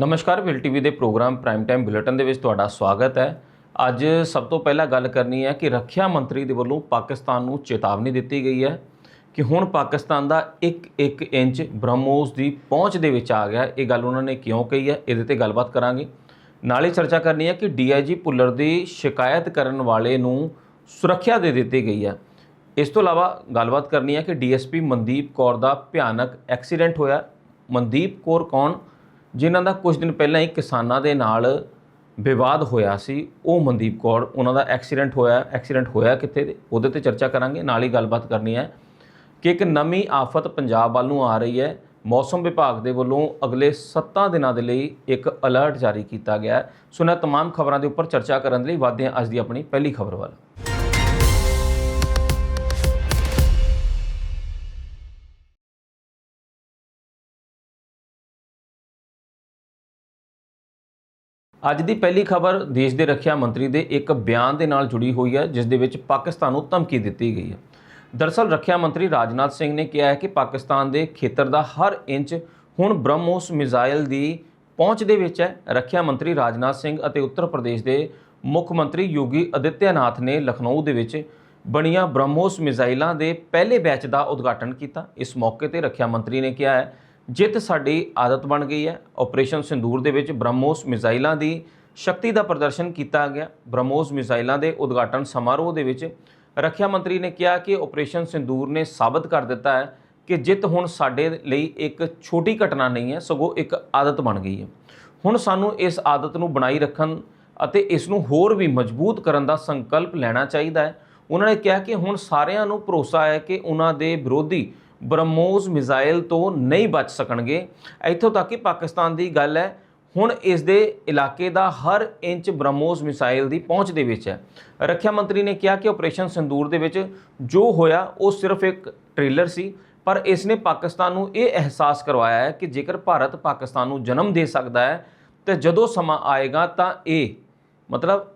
ਨਮਸਕਾਰ will TV ਦੇ programme prime time bulletin ਦੇ ਵਿੱਚ ਤੁਹਾਡਾ ਸਵਾਗਤ ਹੈ। ਅੱਜ ਸਭ ਤੋਂ ਪਹਿਲਾਂ ਗੱਲ ਕਰਨੀ ਹੈ ਕਿ ਰੱਖਿਆ ਮੰਤਰੀ ਦੇ ਵੱਲੋਂ ਪਾਕਿਸਤਾਨ ਨੂੰ ਚੇਤਾਵਨੀ ਦਿੱਤੀ ਗਈ ਹੈ ਕਿ ਹੁਣ ਪਾਕਿਸਤਾਨ ਦਾ 1-1 ਇੰਚ ਬ੍ਰਹਮੋਸ ਦੀ ਪਹੁੰਚ ਦੇ ਵਿੱਚ ਆ ਗਿਆ। ਇਹ ਗੱਲ ਉਹਨਾਂ ਨੇ ਕਿਉਂ ਕਹੀ ਹੈ? ਇਹਦੇ ਤੇ ਗੱਲਬਾਤ ਕਰਾਂਗੇ। ਨਾਲੇ ਚਰਚਾ ਕਰਨੀ ਹੈ ਕਿ ਡੀਆਈਜੀ ਭੁੱਲਰ ਦੀ ਸ਼ਿਕਾਇਤ ਕਰਨ ਵਾਲੇ ਨੂੰ ਸੁਰੱਖਿਆ ਦੇ ਦਿੱਤੀ ਗਈ ਹੈ। ਇਸ ਤੋਂ ਇਲਾਵਾ ਗੱਲਬਾਤ ਕਰਨੀ ਹੈ ਕਿ ਡੀਐਸਪੀ ਮਨਦੀਪ ਕੌਰ ਦਾ ਭਿਆਨਕ ਐਕਸੀਡੈਂਟ ਹੋਇਆ। ਮਨਦੀਪ ਕੌਰ ਕੌਣ? ਜਿਨ੍ਹਾਂ ਦਾ ਕੁਝ ਦਿਨ ਪਹਿਲਾਂ ਹੀ ਕਿਸਾਨਾਂ ਦੇ ਨਾਲ ਵਿਵਾਦ ਹੋਇਆ ਸੀ ਉਹ ਮਨਦੀਪ ਕੌਰ ਉਹਨਾਂ ਦਾ ਐਕਸੀਡੈਂਟ ਹੋਇਆ ਐਕਸੀਡੈਂਟ ਹੋਇਆ ਕਿੱਥੇ ਤੇ ਉਹਦੇ ਤੇ ਚਰਚਾ ਕਰਾਂਗੇ ਨਾਲ ਹੀ ਗੱਲਬਾਤ ਕਰਨੀ ਹੈ ਕਿ ਇੱਕ ਨਵੀਂ ਆਫਤ ਪੰਜਾਬ ਵੱਲ ਨੂੰ ਆ ਰਹੀ ਹੈ ਮੌਸਮ ਵਿਭਾਗ ਦੇ ਵੱਲੋਂ ਅਗਲੇ 7 ਦਿਨਾਂ ਦੇ ਲਈ ਇੱਕ ਅਲਰਟ ਜਾਰੀ ਕੀਤਾ ਗਿਆ ਹੈ ਸੋ ਇਹਨਾਂ तमाम ਖਬਰਾਂ ਦੇ ਉੱਪਰ ਚਰਚਾ ਕਰਨ ਦੇ ਲਈ ਵਧਦੇ ਹਾਂ ਅੱਜ ਦੀ ਆਪਣੀ ਪਹਿਲੀ ਖਬਰ ਵੱਲ ਅੱਜ ਦੀ ਪਹਿਲੀ ਖਬਰ ਦੇਸ਼ ਦੇ ਰੱਖਿਆ ਮੰਤਰੀ ਦੇ ਇੱਕ ਬਿਆਨ ਦੇ ਨਾਲ ਜੁੜੀ ਹੋਈ ਹੈ, ਜਿਸ ਦੇ ਵਿੱਚ ਪਾਕਿਸਤਾਨ ਨੂੰ ਧਮਕੀ ਦਿੱਤੀ ਗਈ ਹੈ। ਦਰਅਸਲ ਰੱਖਿਆ ਮੰਤਰੀ ਰਾਜਨਾਥ ਸਿੰਘ ਨੇ ਕਿਹਾ ਹੈ ਕਿ ਪਾਕਿਸਤਾਨ ਦੇ ਖੇਤਰ ਦਾ ਹਰ ਇੰਚ ਹੁਣ ਬ੍ਰਹਮੋਸ ਮਿਜ਼ਾਈਲ ਦੀ ਪਹੁੰਚ ਦੇ ਵਿੱਚ ਹੈ। ਰੱਖਿਆ ਮੰਤਰੀ ਰਾਜਨਾਥ ਸਿੰਘ ਅਤੇ ਉੱਤਰ ਪ੍ਰਦੇਸ਼ ਦੇ ਮੁੱਖ ਮੰਤਰੀ ਯੋਗੀ ਅਦਿੱਤਿਆਨਾਥ ਨੇ ਲਖਨਊ ਦੇ ਵਿੱਚ ਬਣੀਆਂ ਬ੍ਰਹਮੋਸ ਮਿਜ਼ਾਈਲਾਂ ਦੇ ਪਹਿਲੇ ਬੈਚ ਦਾ ਉਦਘਾਟਨ ਕੀਤਾ। ਇਸ ਮੌਕੇ ਤੇ ਰੱਖਿਆ ਮੰਤਰੀ ਨੇ ਕਿਹਾ ਹੈ ਜਿੱਤ ਸਾਡੀ ਆਦਤ ਬਣ ਗਈ ਹੈ। ਆਪਰੇਸ਼ਨ ਸਿੰਦੂਰ ਦੇ ਵਿੱਚ ਬ੍ਰਹਮੋਸ ਮਿਜ਼ਾਈਲਾਂ ਦੀ ਸ਼ਕਤੀ ਦਾ ਪ੍ਰਦਰਸ਼ਨ ਕੀਤਾ ਗਿਆ। ਬ੍ਰਹਮੋਸ ਮਿਜ਼ਾਈਲਾਂ ਦੇ ਉਦਘਾਟਨ ਸਮਾਰੋਹ ਦੇ ਵਿੱਚ ਰੱਖਿਆ ਮੰਤਰੀ ਨੇ ਕਿਹਾ ਕਿ ਆਪਰੇਸ਼ਨ ਸਿੰਦੂਰ ਨੇ ਸਾਬਤ ਕਰ ਦਿੱਤਾ ਹੈ ਕਿ ਜਿੱਤ ਹੁਣ ਸਾਡੇ ਲਈ ਇੱਕ ਛੋਟੀ ਘਟਨਾ ਨਹੀਂ ਹੈ, ਸਗੋਂ ਇੱਕ ਆਦਤ ਬਣ ਗਈ ਹੈ। ਹੁਣ ਸਾਨੂੰ ਇਸ ਆਦਤ ਨੂੰ ਬਣਾਈ ਰੱਖਣ ਅਤੇ ਇਸ ਨੂੰ ਹੋਰ ਵੀ ਮਜ਼ਬੂਤ ਕਰਨ ਦਾ ਸੰਕਲਪ ਲੈਣਾ ਚਾਹੀਦਾ ਹੈ। ਉਹਨਾਂ ਨੇ ਕਿਹਾ ਕਿ ਹੁਣ ਸਾਰਿਆਂ ਨੂੰ ਭਰੋਸਾ ਹੈ ਕਿ ਉਹਨਾਂ ਦੇ ਵਿਰੋਧੀ ਬ੍ਰਹਮੋਸ ਮਿਜ਼ਾਈਲ ਤੋਂ ਨਹੀਂ ਬਚ ਸਕਣਗੇ। ਇੱਥੋਂ ਤੱਕ ਕਿ ਪਾਕਿਸਤਾਨ ਦੀ ਗੱਲ ਹੈ, ਹੁਣ ਇਸ ਦੇ ਇਲਾਕੇ ਦਾ ਹਰ ਇੰਚ ਬ੍ਰਹਮੋਸ ਮਿਸਾਈਲ ਦੀ ਪਹੁੰਚ ਦੇ ਵਿੱਚ ਹੈ। ਰੱਖਿਆ ਮੰਤਰੀ ਨੇ ਕਿਹਾ ਕਿ ਆਪਰੇਸ਼ਨ ਸਿੰਦੂਰ ਦੇ ਵਿੱਚ ਜੋ ਹੋਇਆ, ਉਹ ਸਿਰਫ ਇੱਕ ਟ੍ਰੇਲਰ ਸੀ, ਪਰ ਇਸ ਨੇ ਪਾਕਿਸਤਾਨ ਨੂੰ ਇਹ ਅਹਿਸਾਸ ਕਰਵਾਇਆ ਹੈ ਕਿ ਜੇਕਰ ਭਾਰਤ ਪਾਕਿਸਤਾਨ ਨੂੰ ਜਨਮ ਦੇ ਸਕਦਾ ਹੈ, ਤੇ ਜਦੋਂ ਸਮਾਂ ਆਏਗਾ ਤਾਂ ਇਹ, ਮਤਲਬ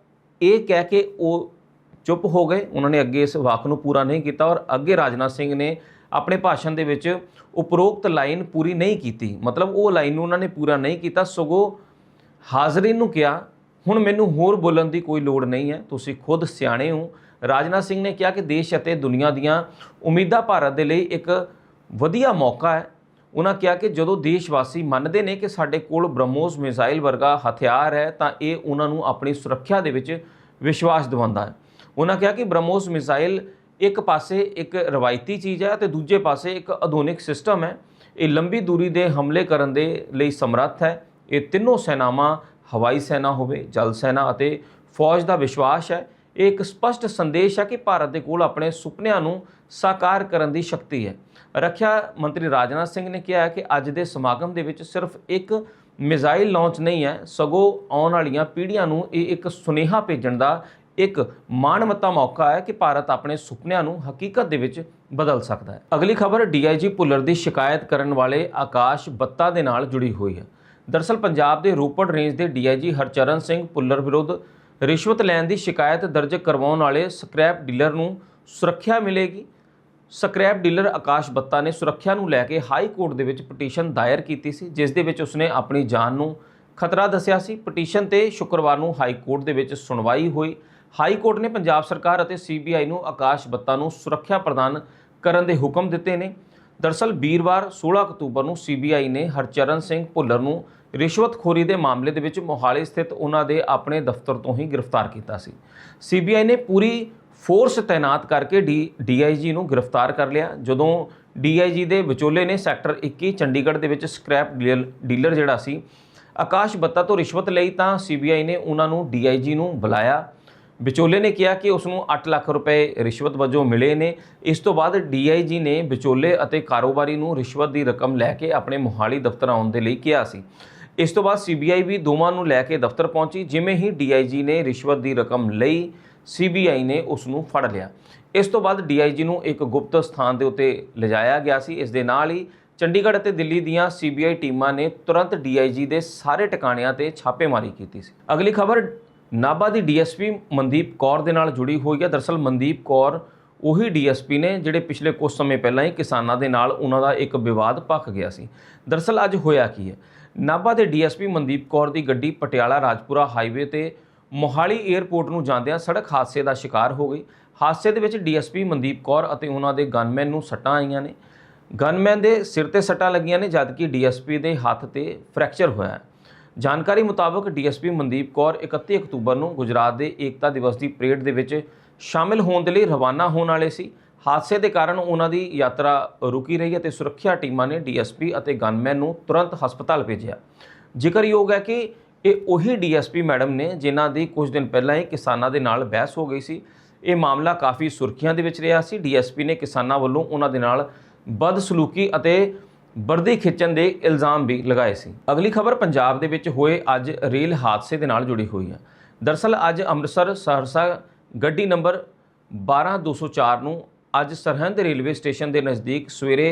ਇਹ ਕਹਿ ਕੇ ਉਹ ਚੁੱਪ ਹੋ ਗਏ। ਉਹਨਾਂ ਨੇ ਅੱਗੇ ਇਸ ਵਾਕ ਨੂੰ ਪੂਰਾ ਨਹੀਂ ਕੀਤਾ ਔਰ ਅੱਗੇ ਰਾਜਨਾਥ ਸਿੰਘ ਨੇ ਆਪਣੇ ਭਾਸ਼ਣ ਦੇ ਵਿੱਚ ਉਪਰੋਕਤ ਲਾਈਨ ਪੂਰੀ ਨਹੀਂ ਕੀਤੀ। ਮਤਲਬ ਉਹ ਲਾਈਨ ਨੂੰ ਉਹਨਾਂ ਨੇ ਪੂਰਾ ਨਹੀਂ ਕੀਤਾ, ਸਗੋਂ ਹਾਜ਼ਰੀਨ ਨੂੰ ਕਿਹਾ, ਹੁਣ ਮੈਨੂੰ ਹੋਰ ਬੋਲਣ ਦੀ ਕੋਈ ਲੋੜ ਨਹੀਂ ਹੈ, ਤੁਸੀਂ ਖੁਦ ਸਿਆਣੇ ਹੋ। ਰਾਜਨਾਥ ਸਿੰਘ ਨੇ ਕਿਹਾ ਕਿ ਦੇਸ਼ ਅਤੇ ਦੁਨੀਆ ਦੀਆਂ ਉਮੀਦਾਂ ਭਾਰਤ ਦੇ ਲਈ ਇੱਕ ਵਧੀਆ ਮੌਕਾ ਹੈ। ਉਹਨਾਂ ਕਿਹਾ ਕਿ ਜਦੋਂ ਦੇਸ਼ ਵਾਸੀ ਮੰਨਦੇ ਨੇ ਕਿ ਸਾਡੇ ਕੋਲ ਬ੍ਰਹਮੋਸ ਮਿਜ਼ਾਈਲ ਵਰਗਾ ਹਥਿਆਰ ਹੈ, ਤਾਂ ਇਹ ਉਹਨਾਂ ਨੂੰ ਆਪਣੀ ਸੁਰੱਖਿਆ ਦੇ ਵਿੱਚ ਵਿਸ਼ਵਾਸ ਦਿਵਾਉਂਦਾ ਹੈ। ਉਹਨਾਂ ਕਿਹਾ ਕਿ ਬ੍ਰਹਮੋਸ ਮਿਜ਼ਾਈਲ ਇੱਕ ਪਾਸੇ ਇੱਕ ਰਵਾਇਤੀ ਚੀਜ਼ ਹੈ ਤੇ ਦੂਜੇ ਪਾਸੇ ਇੱਕ ਆਧੁਨਿਕ ਸਿਸਟਮ ਹੈ। ਇਹ ਲੰਬੀ ਦੂਰੀ ਦੇ ਹਮਲੇ ਕਰਨ ਦੇ ਲਈ ਸਮਰੱਥ ਹੈ। ਇਹ ਤਿੰਨੋਂ ਸੈਨਾਵਾਂ ਹਵਾਈ ਸੈਨਾ ਹੋਵੇ, ਜਲ ਸੈਨਾ ਅਤੇ ਫੌਜ ਦਾ ਵਿਸ਼ਵਾਸ ਹੈ। ਇਹ ਇੱਕ ਸਪਸ਼ਟ ਸੰਦੇਸ਼ ਹੈ ਕਿ ਭਾਰਤ ਦੇ ਕੋਲ ਆਪਣੇ ਸੁਪਨਿਆਂ ਨੂੰ ਸਾਕਾਰ ਕਰਨ ਦੀ ਸ਼ਕਤੀ ਹੈ। ਰੱਖਿਆ ਮੰਤਰੀ ਰਾਜਨਾਥ ਸਿੰਘ ਨੇ ਕਿਹਾ ਹੈ ਕਿ ਅੱਜ ਦੇ ਸਮਾਗਮ ਦੇ ਵਿੱਚ ਸਿਰਫ ਇੱਕ ਮਿਜ਼ਾਈਲ ਲਾਂਚ ਨਹੀਂ ਹੈ, ਸਗੋਂ ਆਉਣ ਵਾਲੀਆਂ ਪੀੜ੍ਹੀਆਂ ਨੂੰ ਇਹ ਇੱਕ ਸੁਨੇਹਾ ਭੇਜਣ ਦਾ ਇੱਕ ਮਾਣਮੱਤਾ ਮੌਕਾ ਹੈ ਕਿ ਭਾਰਤ ਆਪਣੇ ਸੁਪਨਿਆਂ ਨੂੰ ਹਕੀਕਤ ਦੇ ਵਿੱਚ ਬਦਲ ਸਕਦਾ ਹੈ। ਅਗਲੀ ਖਬਰ, ਡੀਆਈਜੀ ਭੁੱਲਰ ਦੀ ਸ਼ਿਕਾਇਤ ਕਰਨ ਵਾਲੇ ਆਕਾਸ਼ ਬੱਤਾ ਦੇ ਨਾਲ ਜੁੜੀ ਹੋਈ ਹੈ। ਦਰਸਲ, ਪੰਜਾਬ ਦੇ ਰੋਪੜ ਰੇਂਜ ਦੇ ਡੀਆਈਜੀ ਹਰਚਰਨ ਸਿੰਘ ਭੁੱਲਰ ਵਿਰੁੱਧ ਰਿਸ਼ਵਤ ਲੈਣ ਦੀ ਸ਼ਿਕਾਇਤ ਦਰਜ ਕਰਵਾਉਣ ਵਾਲੇ ਸਕ੍ਰੈਪ ਡੀਲਰ ਨੂੰ ਸੁਰੱਖਿਆ ਮਿਲੇਗੀ। ਸਕ੍ਰੈਪ ਡੀਲਰ ਆਕਾਸ਼ ਬੱਤਾ ਨੇ ਸੁਰੱਖਿਆ ਨੂੰ ਲੈ ਕੇ ਹਾਈ ਕੋਰਟ ਦੇ ਵਿੱਚ ਪਟੀਸ਼ਨ ਦਾਇਰ ਕੀਤੀ ਸੀ, ਜਿਸ ਦੇ ਵਿੱਚ ਉਸਨੇ ਆਪਣੀ ਜਾਨ ਨੂੰ ਖਤਰਾ ਦੱਸਿਆ ਸੀ। ਪਟੀਸ਼ਨ ਤੇ ਸ਼ੁੱਕਰਵਾਰ ਨੂੰ ਹਾਈ ਕੋਰਟ ਦੇ ਵਿੱਚ ਸੁਣਵਾਈ ਹੋਈ। ਹਾਈ ਕੋਰਟ ਨੇ ਪੰਜਾਬ ਸਰਕਾਰ ਅਤੇ ਸੀਬੀਆਈ ਨੂੰ ਆਕਾਸ਼ ਬੱਤਾ ਨੂੰ ਸੁਰੱਖਿਆ ਪ੍ਰਦਾਨ ਕਰਨ ਦੇ ਹੁਕਮ ਦਿੱਤੇ ਨੇ। ਦਰਸਲ ਵੀਰਵਾਰ 16 ਅਕਤੂਬਰ ਨੂੰ ਸੀਬੀਆਈ ਨੇ ਹਰਚਰਨ ਸਿੰਘ ਭੁੱਲਰ ਨੂੰ ਰਿਸ਼ਵਤਖੋਰੀ ਦੇ ਮਾਮਲੇ ਦੇ ਵਿੱਚ ਮੋਹਾਲੀ ਸਥਿਤ ਉਹਨਾਂ ਦੇ ਆਪਣੇ ਦਫ਼ਤਰ ਤੋਂ ਹੀ ਗ੍ਰਿਫਤਾਰ ਕੀਤਾ ਸੀ। ਸੀਬੀਆਈ ਨੇ ਪੂਰੀ ਫੋਰਸ ਤਾਇਨਾਤ ਕਰਕੇ ਡੀ, ਡੀਆਈਜੀ ਨੂੰ ਗ੍ਰਿਫਤਾਰ ਕਰ ਲਿਆ। ਜਦੋਂ ਡੀਆਈਜੀ ਦੇ ਵਿਚੋਲੇ ਨੇ ਸੈਕਟਰ 21 ਚੰਡੀਗੜ੍ਹ ਦੇ ਵਿੱਚ ਸਕ੍ਰੈਪ ਡੀਲ- ਡੀਲਰ ਜਿਹੜਾ ਸੀ, ਆਕਾਸ਼ ਬੱਤਾ ਤੋਂ ਰਿਸ਼ਵਤ ਲਈ ਤਾਂ ਸੀਬੀਆਈ ਨੇ ਉਹਨਾਂ ਨੂੰ ਡੀਆਈਜੀ ਨੂੰ ਬੁਲਾਇਆ। ਵਿਚੋਲੇ ਨੇ ਕਿਹਾ ਕਿ ਉਸ ਨੂੰ 8 ਲੱਖ ਰੁਪਏ ਰਿਸ਼ਵਤ ਵਜੋਂ ਮਿਲੇ ਨੇ। ਇਸ ਤੋਂ ਬਾਅਦ ਡੀਆਈਜੀ ਨੇ ਵਿਚੋਲੇ ਅਤੇ ਕਾਰੋਬਾਰੀ ਨੂੰ ਰਿਸ਼ਵਤ ਦੀ ਰਕਮ ਲੈ ਕੇ ਆਪਣੇ ਮੋਹਾਲੀ ਦਫ਼ਤਰ ਆਉਣ ਦੇ ਲਈ ਕਿਹਾ ਸੀ। ਇਸ ਤੋਂ ਬਾਅਦ ਸੀਬੀਆਈ ਵੀ ਦੋਵਾਂ ਨੂੰ ਲੈ ਕੇ ਦਫ਼ਤਰ ਪਹੁੰਚੀ, ਜਿਵੇਂ ਹੀ ਡੀਆਈਜੀ ਨੇ ਰਿਸ਼ਵਤ ਦੀ ਰਕਮ ਲਈ, ਸੀਬੀਆਈ ਨੇ ਉਸ ਨੂੰ ਫੜ ਲਿਆ। ਇਸ ਤੋਂ ਬਾਅਦ ਡੀਆਈਜੀ ਨੂੰ ਇੱਕ ਗੁਪਤ ਸਥਾਨ ਦੇ ਉੱਤੇ ਲਿਜਾਇਆ ਗਿਆ ਸੀ। ਇਸ ਦੇ ਨਾਲ ਹੀ ਚੰਡੀਗੜ੍ਹ ਅਤੇ ਦਿੱਲੀ ਦੀਆਂ ਸੀਬੀਆਈ ਟੀਮਾਂ ਨੇ ਤੁਰੰਤ ਡੀਆਈਜੀ ਦੇ ਸਾਰੇ ਟਿਕਾਣਿਆਂ ਤੇ ਛਾਪੇਮਾਰੀ ਕੀਤੀ ਸੀ। ਅਗਲੀ ਖਬਰ ਨਾਭਾ ਦੀ ਡੀਐਸਪੀ ਮਨਦੀਪ ਕੌਰ ਦੇ ਨਾਲ ਜੁੜੀ ਹੋਈ ਹੈ। ਦਰਅਸਲ ਮਨਦੀਪ ਕੌਰ ਉਹੀ ਡੀਐਸਪੀ ਨੇ ਜਿਹੜੇ ਪਿਛਲੇ ਕੁਝ ਸਮੇਂ ਪਹਿਲਾਂ ਹੀ ਕਿਸਾਨਾਂ ਦੇ ਨਾਲ ਉਹਨਾਂ ਦਾ ਇੱਕ ਵਿਵਾਦ ਭਖ ਗਿਆ ਸੀ। ਦਰਅਸਲ ਅੱਜ ਹੋਇਆ ਕੀ ਹੈ? ਨਾਭਾ ਦੇ ਡੀਐਸਪੀ ਮਨਦੀਪ ਕੌਰ ਦੀ ਗੱਡੀ ਪਟਿਆਲਾ ਰਾਜਪੁਰਾ ਹਾਈਵੇ ਤੇ ਮੋਹਾਲੀ 에ਅਰਪੋਰਟ ਨੂੰ ਜਾਂਦਿਆਂ ਸੜਕ ਹਾਦਸੇ ਦਾ ਸ਼ਿਕਾਰ ਹੋ ਗਈ। ਹਾਦਸੇ ਦੇ ਵਿੱਚ ਡੀਐਸਪੀ ਮਨਦੀਪ ਕੌਰ ਅਤੇ ਉਹਨਾਂ ਦੇ ਗਨਮੈਨ ਨੂੰ ਸੱਟਾਂ ਆਈਆਂ ਨੇ। ਗਨਮੈਨ ਦੇ ਸਿਰ ਤੇ ਸੱਟਾਂ ਲੱਗੀਆਂ ਨੇ, ਜਦਕਿ ਡੀਐਸਪੀ ਦੇ ਹੱਥ ਤੇ ਫ੍ਰੈਕਚਰ ਹੋਇਆ ਹੈ। ਜਾਣਕਾਰੀ ਮੁਤਾਬਕ ਡੀਐਸਪੀ ਮਨਦੀਪ ਕੌਰ 31 ਅਕਤੂਬਰ ਨੂੰ ਗੁਜਰਾਤ ਦੇ ਏਕਤਾ ਦਿਵਸ ਦੀ ਪਰੇਡ ਦੇ ਵਿੱਚ ਸ਼ਾਮਿਲ ਹੋਣ ਦੇ ਲਈ ਰਵਾਨਾ ਹੋਣ ਵਾਲੇ ਸੀ। ਹਾਦਸੇ ਦੇ ਕਾਰਨ ਉਹਨਾਂ ਦੀ ਯਾਤਰਾ ਰੁਕੀ ਰਹੀ ਅਤੇ ਸੁਰੱਖਿਆ ਟੀਮਾਂ ਨੇ ਡੀਐਸਪੀ ਅਤੇ ਗਨਮੈਨ ਨੂੰ ਤੁਰੰਤ ਹਸਪਤਾਲ ਭੇਜਿਆ। ਜ਼ਿਕਰਯੋਗ ਹੈ ਕਿ ਇਹ ਉਹੀ ਡੀਐਸਪੀ ਮੈਡਮ ਨੇ ਜਿਨ੍ਹਾਂ ਦੀ ਕੁਝ ਦਿਨ ਪਹਿਲਾਂ ਹੀ ਕਿਸਾਨਾਂ ਦੇ ਨਾਲ ਬਹਿਸ ਹੋ ਗਈ ਸੀ। ਇਹ ਮਾਮਲਾ ਕਾਫੀ ਸੁਰਖੀਆਂ ਦੇ ਵਿੱਚ ਰਿਹਾ ਸੀ। ਡੀਐਸਪੀ ਨੇ ਕਿਸਾਨਾਂ ਵੱਲੋਂ ਉਹਨਾਂ ਦੇ ਨਾਲ ਬਦਸਲੂਕੀ ਅਤੇ ਵਰਦੀ ਖਿੱਚਣ ਦੇ ਇਲਜ਼ਾਮ ਵੀ ਲਗਾਏ ਸੀ। ਅਗਲੀ ਖਬਰ ਪੰਜਾਬ ਦੇ ਵਿੱਚ ਹੋਏ ਅੱਜ ਰੇਲ ਹਾਦਸੇ ਦੇ ਨਾਲ ਜੁੜੀ ਹੋਈ ਹੈ। ਦਰਸਲ ਅੱਜ ਅੰਮ੍ਰਿਤਸਰ ਸਹਰਸਾ ਗੱਡੀ ਨੰਬਰ 12204 ਨੂੰ ਅੱਜ ਸਰਹੰਦ ਰੇਲਵੇ ਸਟੇਸ਼ਨ ਦੇ ਨਜ਼ਦੀਕ ਸਵੇਰੇ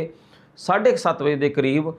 7:30 ਵਜੇ ਦੇ ਕਰੀਬ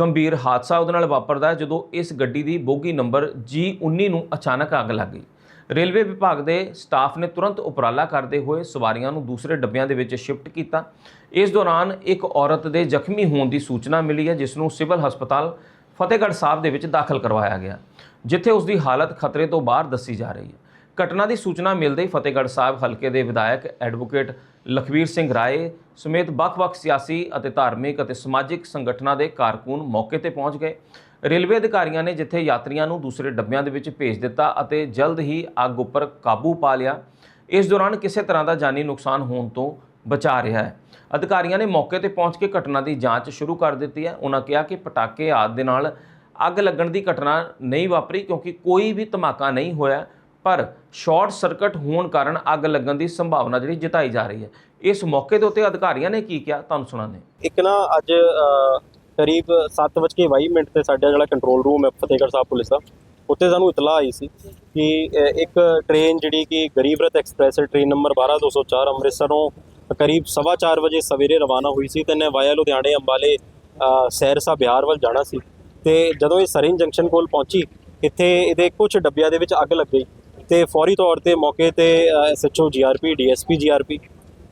ਗੰਭੀਰ ਹਾਦਸਾ ਉਹਦੇ ਨਾਲ ਵਾਪਰਦਾ ਜਦੋਂ ਇਸ ਗੱਡੀ ਦੀ ਬੋਗੀ ਨੰਬਰ G19 ਨੂੰ ਅਚਾਨਕ ਅੱਗ ਲੱਗ ਗਈ। ਰੇਲਵੇ ਵਿਭਾਗ ਦੇ ਸਟਾਫ ਨੇ ਤੁਰੰਤ ਉਪਰਾਲਾ ਕਰਦੇ ਹੋਏ ਸਵਾਰੀਆਂ ਨੂੰ ਦੂਸਰੇ ਡੱਬਿਆਂ ਦੇ ਵਿੱਚ ਸ਼ਿਫਟ ਕੀਤਾ। ਇਸ ਦੌਰਾਨ ਇੱਕ ਔਰਤ ਦੇ ਜ਼ਖਮੀ ਹੋਣ ਦੀ ਸੂਚਨਾ ਮਿਲੀ ਹੈ, ਜਿਸ ਨੂੰ ਸਿਵਲ ਹਸਪਤਾਲ ਫਤਿਹਗੜ੍ਹ ਸਾਹਿਬ ਦੇ ਵਿੱਚ ਦਾਖਲ ਕਰਵਾਇਆ ਗਿਆ, ਜਿੱਥੇ ਉਸ ਦੀ ਹਾਲਤ ਖਤਰੇ ਤੋਂ ਬਾਹਰ ਦੱਸੀ ਜਾ ਰਹੀ ਹੈ। ਘਟਨਾ ਦੀ ਸੂਚਨਾ ਮਿਲਦੇ ਹੀ ਫਤਿਹਗੜ੍ਹ ਸਾਹਿਬ ਹਲਕੇ ਦੇ ਵਿਧਾਇਕ ਐਡਵੋਕੇਟ ਲਖਵੀਰ ਸਿੰਘ ਰਾਏ ਸਮੇਤ ਵੱਖ-ਵੱਖ ਸਿਆਸੀ ਅਤੇ ਧਾਰਮਿਕ ਅਤੇ ਸਮਾਜਿਕ ਸੰਗਠਨਾਂ ਦੇ ਕਾਰਕੁਨ ਮੌਕੇ ਤੇ ਪਹੁੰਚ ਗਏ। ਰੇਲਵੇ ਅਧਿਕਾਰੀਆਂ ਨੇ ਜਿੱਥੇ ਯਾਤਰੀਆਂ ਨੂੰ ਦੂਸਰੇ ਡੱਬਿਆਂ ਦੇ ਵਿੱਚ ਭੇਜ ਦਿੱਤਾ ਅਤੇ ਜਲਦ ਹੀ ਅੱਗ ਉੱਪਰ ਕਾਬੂ ਪਾ ਲਿਆ, ਇਸ ਦੌਰਾਨ ਕਿਸੇ ਤਰ੍ਹਾਂ ਦਾ ਜਾਨੀ ਨੁਕਸਾਨ ਹੋਣ ਤੋਂ ਬਚਾ ਰਿਹਾ ਹੈ। ਅਧਿਕਾਰੀਆਂ ਨੇ ਮੌਕੇ ਤੇ ਪਹੁੰਚ ਕੇ ਘਟਨਾ ਦੀ ਜਾਂਚ ਸ਼ੁਰੂ ਕਰ ਦਿੱਤੀ ਹੈ। ਉਹਨਾਂ ਕਿਹਾ ਕਿ ਪਟਾਕੇ ਆਦਿ ਦੇ ਨਾਲ ਅੱਗ ਲੱਗਣ ਦੀ ਘਟਨਾ ਨਹੀਂ ਵਾਪਰੀ ਕਿਉਂਕਿ ਕੋਈ ਵੀ ਧਮਾਕਾ ਨਹੀਂ ਹੋਇਆ, ਪਰ ਸ਼ਾਰਟ ਸਰਕਟ ਹੋਣ ਕਾਰਨ ਅੱਗ ਲੱਗਣ ਦੀ ਸੰਭਾਵਨਾ ਜਿਹੜੀ ਜਤਾਈ ਜਾ ਰਹੀ ਹੈ। ਇਸ ਮੌਕੇ ਦੇ ਉੱਤੇ ਅਧਿਕਾਰੀਆਂ ਨੇ ਕੀ ਕਿਹਾ? ਤੁਹਾਨੂੰ ਸੁਣਾਉਂਦੇ ਇੱਕ ਨਾ ਅੱਜ ਕਰੀਬ 7:22 ਮਿੰਟ ਤੇ ਸਾਡਾ ਜਿਹੜਾ ਕੰਟਰੋਲ ਰੂਮ ਹੈ ਫਤਿਹਗੜ੍ਹ ਸਾਹਿਬ ਪੁਲਿਸ ਦਾ ਉੱਤੇ ਸਾਨੂੰ ਇਤਲਾਹ ਆਈ ਸੀ ਕਿ ਇੱਕ ਟ੍ਰੇਨ ਜਿਹੜੀ ਕਿ ਗਰੀਬ ਰਥ ਐਕਸਪ੍ਰੈਸ ਹੈ ਟ੍ਰੇਨ ਨੰਬਰ 12204 ਅੰਮ੍ਰਿਤਸਰੋਂ ਕਰੀਬ 4:30 ਵਜੇ ਸਵੇਰੇ ਰਵਾਨਾ ਹੋਈ ਸੀ ਤੇ ਨੇ ਵਾਇਆ ਲੁਧਿਆਣੇ ਅੰਬਾਲੇ ਸਹਿਰਸਾ ਬਿਹਾਰ ਵੱਲ ਜਾਣਾ ਸੀ ਤੇ ਜਦੋਂ ਇਹ ਸਰਿੰਜ ਜੰਕਸ਼ਨ ਕੋਲ ਪਹੁੰਚੀ, ਇੱਥੇ ਇਹਦੇ ਕੁਝ ਡੱਬਿਆਂ ਦੇ ਵਿੱਚ ਅੱਗ ਲੱਗ ਗਈ ਤੇ ਫੌਰੀ ਤੌਰ ਤੇ ਮੌਕੇ ਤੇ SHO GRP DSP GRP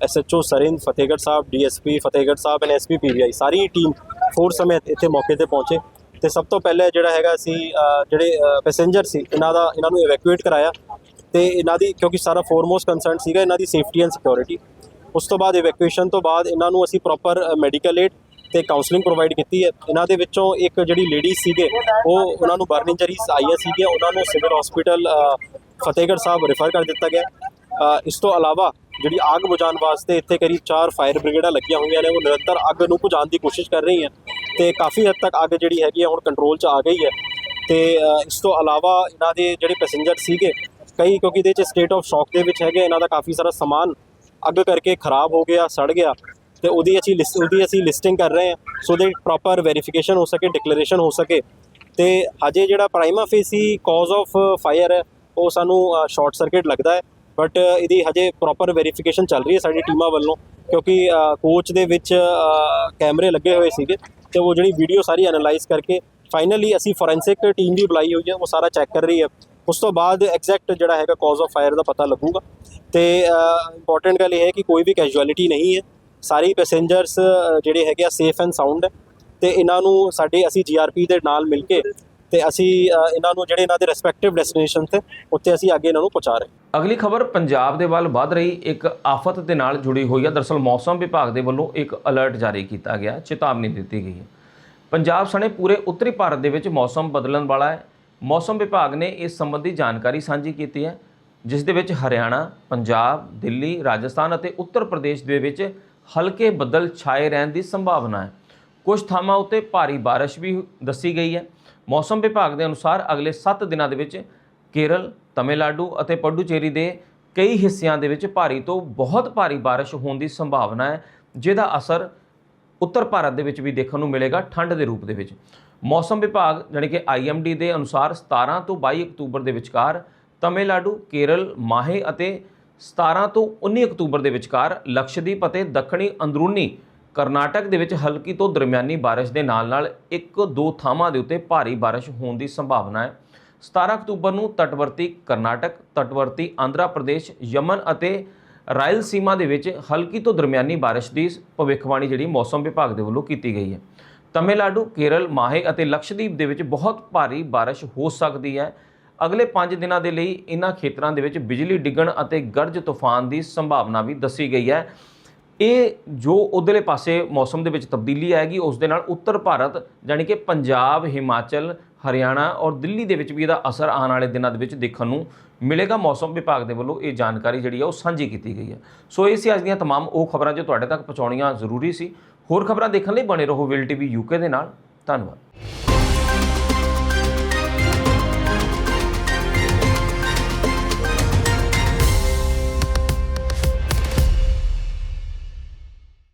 SHO Sirhind Fatehgarh Sahib DSP Fatehgarh Sahib and SP PVI sorry team four ਸਮੇਤ ਇੱਥੇ ਮੌਕੇ ਤੇ ਪਹੁੰਚੇ। ਤੇ ਸਭ ਤੋਂ ਪਹਿਲੇ ਜਿਹੜਾ ਹੈਗਾ ਸੀ ਜਿਹੜੇ ਪੈਸੇਂਜਰ ਸੀ, ਇਹਨਾਂ ਦਾ ਇਹਨਾਂ ਨੂੰ ਇਵੈਕੂਏਟ ਕਰਾਇਆ। ਤੇ ਇਹਨਾਂ ਦੀ ਕਿਉਂਕਿ ਸਾਰਾ ਫੋਰਮੋਸਟ ਕੰਸਰਨ ਸੀਗਾ ਇਹਨਾਂ ਦੀ ਸੇਫਟੀ ਐਂਡ ਸਿਕਿਉਰਿਟੀ ਉਸ ਤੋਂ ਬਾਅਦ ਇਵੈਕੂਏਸ਼ਨ ਤੋਂ ਬਾਅਦ ਇਹਨਾਂ ਨੂੰ ਅਸੀਂ ਪ੍ਰੋਪਰ ਮੈਡੀਕਲ ਏਡ ਤੇ ਕਾਉਂਸਲਿੰਗ ਪ੍ਰੋਵਾਈਡ ਕੀਤੀ ਹੈ। ਇਹਨਾਂ ਦੇ ਵਿੱਚੋਂ ਇੱਕ ਜਿਹੜੀ ਲੇਡੀਜ਼ ਸੀਗੇ, ਉਹ ਉਹਨਾਂ ਨੂੰ ਬਰਨ ਇੰਜਰੀਜ਼ ਆਈਆਂ ਸੀਗੀਆਂ। ਉਹਨਾਂ ਨੂੰ civil hospital Fatehgarh Sahib refer ਕਰ ਦਿੱਤਾ ਗਿਆ। ਇਸ ਤੋਂ ਇਲਾਵਾ ਜਿਹੜੀ ਆਗ ਬੁਝਾਉਣ ਵਾਸਤੇ ਇੱਥੇ ਕਰੀਬ 4 ਫਾਇਰ ਬ੍ਰਿਗੇਡਾਂ ਲੱਗੀਆਂ ਹੋਈਆਂ ਨੇ, ਉਹ ਨਿਰੰਤਰ ਅੱਗ ਨੂੰ ਬੁਝਾਉਣ ਦੀ ਕੋਸ਼ਿਸ਼ ਕਰ ਰਹੀਆਂ ਤੇ ਕਾਫੀ ਹੱਦ ਤੱਕ ਅੱਗ ਜਿਹੜੀ ਹੈਗੀ ਹੈ ਹੁਣ ਕੰਟਰੋਲ 'ਚ ਆ ਗਈ ਹੈ ਤੇ ਇਸ ਤੋਂ ਇਲਾਵਾ ਇਹਨਾਂ ਦੇ ਜਿਹੜੇ ਪੈਸੇਂਜਰ ਸੀਗੇ, ਕਈ ਕਿਉਂਕਿ ਇਹਦੇ 'ਚ ਸਟੇਟ ਆਫ ਸ਼ੌਕ ਦੇ ਵਿੱਚ ਹੈਗੇ ਇਹਨਾਂ ਦਾ ਕਾਫੀ ਸਾਰਾ ਸਮਾਨ ਅੱਗ ਕਰਕੇ ਖਰਾਬ ਹੋ ਗਿਆ, ਸੜ ਗਿਆ ਤੇ ਉਹਦੀ ਅਸੀਂ ਲਿਸਟ ਉਹਦੀ ਅਸੀਂ ਲਿਸਟਿੰਗ ਕਰ ਰਹੇ ਹਾਂ ਸੋ ਦੇ ਪ੍ਰੋਪਰ ਵੈਰੀਫਿਕੇਸ਼ਨ ਹੋ ਸਕੇ ਡਿਕਲੇਰੇਸ਼ਨ ਹੋ ਸਕੇ ਤੇ ਹਜੇ ਜਿਹੜਾ prima facie cause of fire ਹੈ, ਉਹ ਸਾਨੂੰ ਸ਼ਾਰਟ ਸਰਕਟ ਲੱਗਦਾ ਹੈ। ਬਟ uh, ਇਹਦੀ ਹਜੇ ਪ੍ਰੋਪਰ ਵੈਰੀਫਿਕੇਸ਼ਨ ਚੱਲ ਰਹੀ ਹੈ ਸਾਡੀ ਟੀਮਾਂ ਵੱਲੋਂ, ਕਿਉਂਕਿ ਕੋਚ ਦੇ ਵਿੱਚ ਕੈਮਰੇ ਲੱਗੇ ਹੋਏ ਸੀਗੇ ਤੇ ਉਹ ਜਿਹੜੀ ਵੀਡੀਓ ਸਾਰੀ ਐਨਾਲਾਈਜ਼ ਕਰਕੇ ਫਾਈਨਲੀ ਅਸੀਂ ਫੋਰੈਂਸਿਕ ਟੀਮ ਵੀ ਬੁਲਾਈ ਹੋਈ ਹੈ, ਉਹ ਸਾਰਾ ਚੈੱਕ ਕਰ ਰਹੀ ਹੈ। ਉਸ ਤੋਂ ਬਾਅਦ ਐਗਜ਼ੈਕਟ ਜਿਹੜਾ ਹੈਗਾ ਕਾਜ਼ ਆਫ ਫਾਇਰ ਦਾ ਪਤਾ ਲੱਗੂਗਾ। ਤੇ ਇੰਪੋਰਟੈਂਟ ਗੱਲ ਇਹ ਹੈ ਕਿ ਕੋਈ ਵੀ ਕੈਜੁਅਲਿਟੀ ਨਹੀਂ ਹੈ। ਸਾਰੇ ਪੈਸੇਂਜਰਸ ਜਿਹੜੇ ਹੈਗੇ ਆ ਸੇਫ ਐਂਡ ਸਾਊਂਡ ਹੈ। ਤੇ ਇਹਨਾਂ ਨੂੰ ਸਾਡੇ, ਅਸੀਂ ਜੀਆਰਪੀ ਦੇ ਨਾਲ ਮਿਲ ਕੇ ਤੇ ਅਸੀਂ ਇਹਨਾਂ ਨੂੰ ਜਿਹੜੇ ਇਹਨਾਂ ਦੇ ਰਿਸਪੈਕਟਿਵ ਡੈਸਟੀਨੇਸ਼ਨ ਤੇ, ਉੱਥੇ ਅਸੀਂ ਅੱਗੇ ਇਹਨਾਂ ਨੂੰ ਪਹੁੰਚਾ ਰਹੇ ਅਗਲੀ ਖਬਰ ਪੰਜਾਬ ਦੇ ਵੱਲ ਵੱਧ ਰਹੀ, ਇੱਕ ਆਫਤ ਦੇ ਨਾਲ ਜੁੜੀ ਹੋਈ ਹੈ। ਦਰਸਲ ਮੌਸਮ ਵਿਭਾਗ ਦੇ ਵੱਲੋਂ ਇੱਕ ਅਲਰਟ ਜਾਰੀ ਕੀਤਾ ਗਿਆ, ਚੇਤਾਵਨੀ ਦਿੱਤੀ ਗਈ ਹੈ। ਪੰਜਾਬ ਸਣੇ ਪੂਰੇ ਉੱਤਰੀ ਭਾਰਤ ਦੇ ਵਿੱਚ ਮੌਸਮ ਬਦਲਣ ਵਾਲਾ ਹੈ। ਮੌਸਮ ਵਿਭਾਗ ਨੇ ਇਸ ਸੰਬੰਧੀ ਜਾਣਕਾਰੀ ਸਾਂਝੀ ਕੀਤੀ ਹੈ, ਜਿਸ ਦੇ ਵਿੱਚ ਹਰਿਆਣਾ, ਪੰਜਾਬ, ਦਿੱਲੀ, ਰਾਜਸਥਾਨ ਅਤੇ ਉੱਤਰ ਪ੍ਰਦੇਸ਼ ਦੇ ਵਿੱਚ ਹਲਕੇ ਬੱਦਲ ਛਾਏ ਰਹਿਣ ਦੀ ਸੰਭਾਵਨਾ ਹੈ। ਕੁਝ ਥਾਵਾਂ ਉੱਤੇ ਭਾਰੀ ਬਾਰਿਸ਼ ਵੀ ਦੱਸੀ ਗਈ ਹੈ। ਮੌਸਮ ਵਿਭਾਗ ਦੇ ਅਨੁਸਾਰ ਅਗਲੇ 7 ਦਿਨਾਂ ਦੇ ਵਿੱਚ ਕੇਰਲ, ਤਮਿਲਨਾਡੂ ਅਤੇ ਪੁਡੂਚੇਰੀ ਦੇ ਕਈ ਹਿੱਸਿਆਂ ਦੇ ਵਿੱਚ ਭਾਰੀ ਤੋਂ ਬਹੁਤ ਭਾਰੀ ਬਾਰਿਸ਼ ਹੋਣ ਦੀ ਸੰਭਾਵਨਾ ਹੈ, ਜਿਹਦਾ ਅਸਰ ਉੱਤਰ ਭਾਰਤ ਦੇ ਵਿੱਚ ਵੀ ਦੇਖਣ ਨੂੰ ਮਿਲੇਗਾ ਠੰਡ ਦੇ ਰੂਪ ਦੇ ਵਿੱਚ। ਮੌਸਮ ਵਿਭਾਗ ਜਾਣੀ ਕਿ ਆਈਐਮਡੀ ਦੇ ਅਨੁਸਾਰ 17 ਤੋਂ 22 ਅਕਤੂਬਰ ਦੇ ਵਿਚਕਾਰ ਤਮਿਲਨਾਡੂ, ਕੇਰਲ, ਮਾਹੇ ਅਤੇ 17 ਤੋਂ 19 ਅਕਤੂਬਰ ਦੇ ਵਿਚਕਾਰ ਲਕਸ਼ਦੀਪ ਅਤੇ ਦੱਖਣੀ ਅੰਦਰੂਨੀ ਕਰਨਾਟਕ ਦੇ ਵਿੱਚ ਹਲਕੀ ਤੋਂ ਦਰਮਿਆਨੀ ਬਾਰਿਸ਼ ਦੇ ਨਾਲ-ਨਾਲ ਇੱਕ ਦੋ ਥਾਵਾਂ ਦੇ ਉੱਤੇ ਭਾਰੀ ਬਾਰਿਸ਼ ਹੋਣ ਦੀ ਸੰਭਾਵਨਾ ਹੈ। 17 ਅਕਤੂਬਰ ਨੂੰ ਤਟਵਰਤੀ ਕਰਨਾਟਕ, ਤਟਵਰਤੀ ਆਂਧਰਾ ਪ੍ਰਦੇਸ਼, ਯਮਨ ਅਤੇ ਰਾਇਲਸੀਮਾ ਦੇ ਵਿੱਚ ਹਲਕੀ ਤੋਂ ਦਰਮਿਆਨੀ ਬਾਰਿਸ਼ ਦੀ ਭਵਿੱਖਬਾਣੀ ਜਿਹੜੀ ਮੌਸਮ ਵਿਭਾਗ ਦੇ ਵੱਲੋਂ ਕੀਤੀ ਗਈ ਹੈ। ਤਮਿਲਨਾਡੂ, ਕੇਰਲ, ਮਾਹੇ ਅਤੇ ਲਕਸ਼ਦੀਪ ਦੇ ਵਿੱਚ ਬਹੁਤ ਭਾਰੀ ਬਾਰਿਸ਼ ਹੋ ਸਕਦੀ ਹੈ। ਅਗਲੇ 5 ਦਿਨਾਂ ਦੇ ਲਈ ਇਹਨਾਂ ਖੇਤਰਾਂ ਦੇ ਵਿੱਚ ਬਿਜਲੀ ਡਿੱਗਣ ਅਤੇ ਗਰਜ ਤੂਫਾਨ ਦੀ ਸੰਭਾਵਨਾ ਵੀ ਦੱਸੀ ਗਈ ਹੈ। ਇਹ ਜੋ ਉਧਰਲੇ ਪਾਸੇ ਮੌਸਮ ਦੇ ਵਿੱਚ ਤਬਦੀਲੀ ਆਏਗੀ ਉਸ ਦੇ ਨਾਲ ਉੱਤਰ ਭਾਰਤ ਜਾਣੀ ਕਿ ਪੰਜਾਬ ਹਿਮਾਚਲ ਹਰਿਆਣਾ ਔਰ ਦਿੱਲੀ ਦੇ ਵਿੱਚ ਵੀ ਇਹਦਾ ਅਸਰ ਆਉਣ ਵਾਲੇ ਦਿਨਾਂ ਦੇ ਵਿੱਚ ਦੇਖਣ ਨੂੰ ਮਿਲੇਗਾ ਮੌਸਮ ਵਿਭਾਗ ਦੇ ਵੱਲੋਂ ਇਹ ਜਾਣਕਾਰੀ ਜਿਹੜੀ ਹੈ ਉਹ ਸਾਂਝੀ ਕੀਤੀ ਗਈ ਹੈ ਸੋ ਇਹ ਸੀ ਅੱਜ ਦੀਆਂ तमाम ਉਹ ਖਬਰਾਂ ਜੋ ਤੁਹਾਡੇ ਤੱਕ ਪਹੁੰਚਾਉਣੀਆਂ ਜ਼ਰੂਰੀ ਸੀ ਹੋਰ ਖਬਰਾਂ ਦੇਖਣ ਲਈ ਬਣੇ ਰਹੋ ਵਿਲ ਟੀਵੀ ਯੂਕੇ ਦੇ ਨਾਲ ਧੰਨਵਾਦ